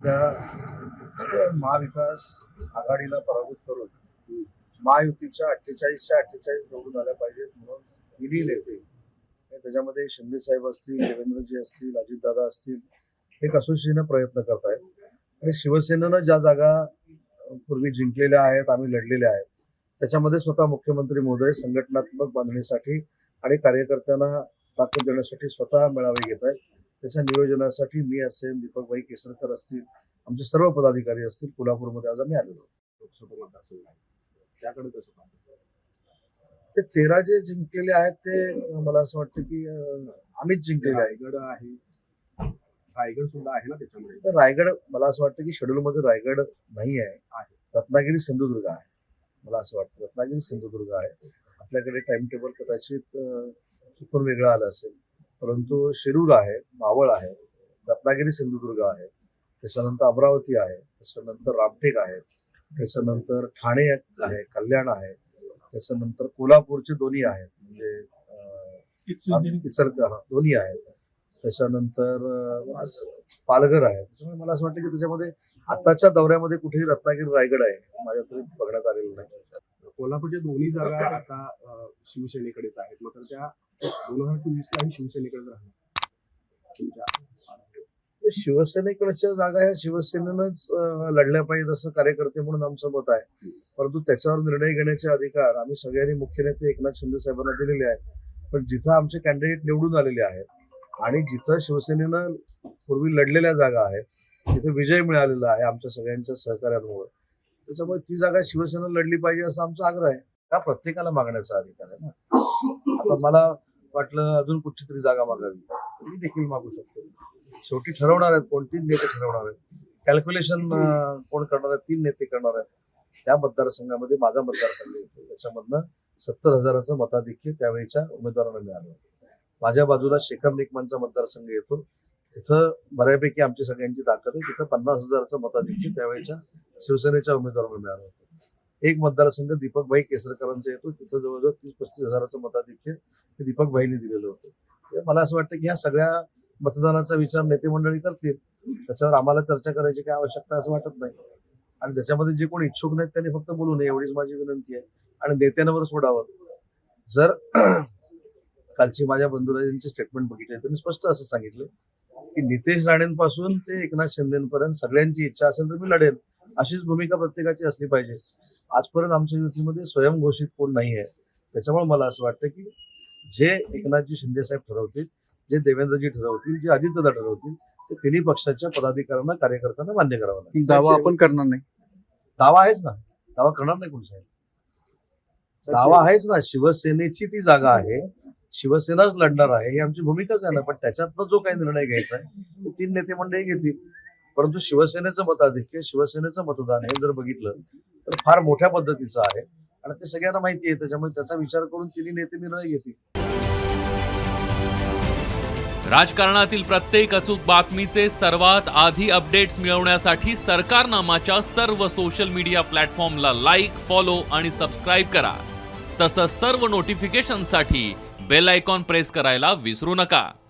त्या महाविकास आघाडीला पराभूत करून महायुतीच्या अठ्ठेचाळीसच्या अठ्ठेचाळीस निवडून आल्या पाहिजेत म्हणून तिन्ही नेते. त्याच्यामध्ये शिंदे साहेब असतील देवेंद्रजी असतील अजितदादा असतील हे कसोशीनं प्रयत्न करत आहेत आणि शिवसेनेनं ज्या जागा पूर्वी जिंकलेल्या आहेत आम्ही लढलेल्या आहेत त्याच्यामध्ये स्वतः मुख्यमंत्री महोदय संघटनात्मक बांधणीसाठी आणि कार्यकर्त्यांना ताकद देण्यासाठी स्वतः मेळावे घेत आहेत त्याच्या नियोजनासाठी मी असेल दीपकभाई केसरकर असतील आमचे सर्व पदाधिकारी असतील कोल्हापूरमध्ये आज आम्ही आलेलो त्याकडे कसं ते तेरा जे जिंकलेले आहेत ते मला असं वाटतं की आम्हीच जिंकलेले आहे रायगड आहे. रायगड सुद्धा आहे ना त्याच्यामध्ये? तर रायगड मला असं वाटतं की शेड्यूलमध्ये रायगड नाही आहे. रत्नागिरी सिंधुदुर्ग आहे. मला असं वाटतं. रत्नागिरी सिंधुदुर्ग आहे. आपल्याकडे टाइम टेबल कदाचित चुकून वेगळं आलं असेल. परंतु शिरूर आहे मावळ आहे रत्नागिरी सिंधुदुर्ग आहे त्याच्यानंतर अमरावती आहे त्याच्यानंतर रामटेक आहे त्याच्यानंतर ठाणे आहे कल्याण आहे त्याच्यानंतर कोल्हापूरचे दोन्ही आहेत म्हणजे अं, इचल हा, दोन्ही आहेत. त्याच्यानंतर पालघर आहे. त्याच्यामुळे मला असं वाटतं की त्याच्यामध्ये आताच्या दौऱ्यामध्ये कुठेही रत्नागिरी रायगड आहे माझ्या तरी बघण्यात आलेलं नाही. कोल्हापूरच्या दोन्ही जागा आता शिवसेनेकडेच आहेत. मात्र त्या दोन हजार चोवीस लाही शिवसेनेकडेच राहणार. शिवसेनेकडच्या जागा ह्या शिवसेनेनंच लढल्या पाहिजेत असं कार्यकर्ते म्हणून आमचं मत आहे. परंतु त्याच्यावर निर्णय घेण्याचे अधिकार आम्ही सगळ्यांनी मुख्य नेते एकनाथ शिंदे साहेबांना दिलेले आहेत. पण जिथं आमचे कॅन्डिडेट निवडून आलेले आहेत आणि जिथं शिवसेनेनं पूर्वी लढलेल्या जागा आहेत तिथे विजय मिळालेला आहे आमच्या सगळ्यांच्या सहकार्यामुळे. त्याच्यामुळे ती जागा शिवसेना लढली पाहिजे असा आमचा आग्रह आहे. हा प्रत्येकाला मागण्याचा अधिकार आहे ना. आता मला वाटलं अजून कुठची तरी जागा मागावी. मी देखील मागू शकतो. शेवटी ठरवणार आहेत कोण? तीन नेते ठरवणार आहेत. कॅल्क्युलेशन कोण करणार आहेत? तीन नेते करणार आहेत. त्या मतदारसंघामध्ये माझा मतदारसंघ येतो त्याच्यामधनं सत्तर हजाराचं मताधिक्य त्यावेळीच्या उमेदवारांना मिळालं. माझ्या बाजूला शेखर निकमांचा मतदारसंघ येतो. तिथं बऱ्यापैकी आमची सगळ्यांची ताकद आहे. तिथं पन्नास हजाराचं मताधिक्य त्यावेळेच्या शिवसेनेच्या उमेदवार मिळालं होतं. एक मतदारसंघ दीपकभाई केसरकरांचा येतो. तिथं जवळजवळ तीस पस्तीस हजाराचं मताधिक्य हे दीपकभाईने दिलेलं होतं. मला असं वाटतं की ह्या सगळ्या मतदानाचा विचार नेते मंडळी करतील. त्याच्यावर आम्हाला चर्चा करायची काय आवश्यकता असं वाटत नाही. आणि त्याच्यामध्ये जे कोण इच्छुक नाहीत त्यांनी फक्त बोलू नये एवढीच माझी विनंती आहे. आणि नेत्यांवर सोडावं. जर कालची माझ्या बंधुराजांची स्टेटमेंट बघितली त्यांनी स्पष्ट असं सांगितलं की नितेश राणेंपासून ते एकनाथ शिंदेपर्यंत सगळ्यांची इच्छा असेल तर मी लढेन अशीच भूमिका प्रत्येकाची असली पाहिजे. आजपर्यंत आमच्या युतीमध्ये स्वयंघोषित कोण नाही आहे. त्याच्यामुळे मला असं वाटतं की जे एकनाथजी शिंदे साहेब ठरवतील जे देवेंद्रजी ठरवतील जे अजितदादा ठरवतील ते तिन्ही पक्षाच्या पदाधिकाऱ्यांना कार्यकर्त्यांना मान्य करावं लागेल. दावा आपण करणार नाही. दावा आहेच ना. दावा करणार नाही कोण साहेब? दावा आहेच ना. शिवसेनेची ती जागा आहे. शिवसेनाच लढणार आहे. ही आमची भूमिकाच आहे ना. पण त्याच्यातनं जो काही निर्णय घ्यायचा आहे ते तीन नेते मंडळी घेतील. परंतु शिवसेनेचं मताधिक्य शिवसेनेचं मतदान हे जर बघितलं तर फार मोठ्या पद्धतीचं आहे. आणि ते सगळ्यांना माहिती आहे त्याच्यामुळे त्याचा विचार करून तिन्ही नेते निर्णय घेतील. राजकारणातील प्रत्येक अचूक बातमीचे सर्वात आधी अपडेट्स मिळवण्यासाठी सरकारनामाच्या सर्व सोशल मीडिया प्लॅटफॉर्मला लाईक फॉलो आणि सबस्क्राईब करा. तसंच सर्व नोटिफिकेशनसाठी बेल आयकॉन प्रेस करायला विसरू नका.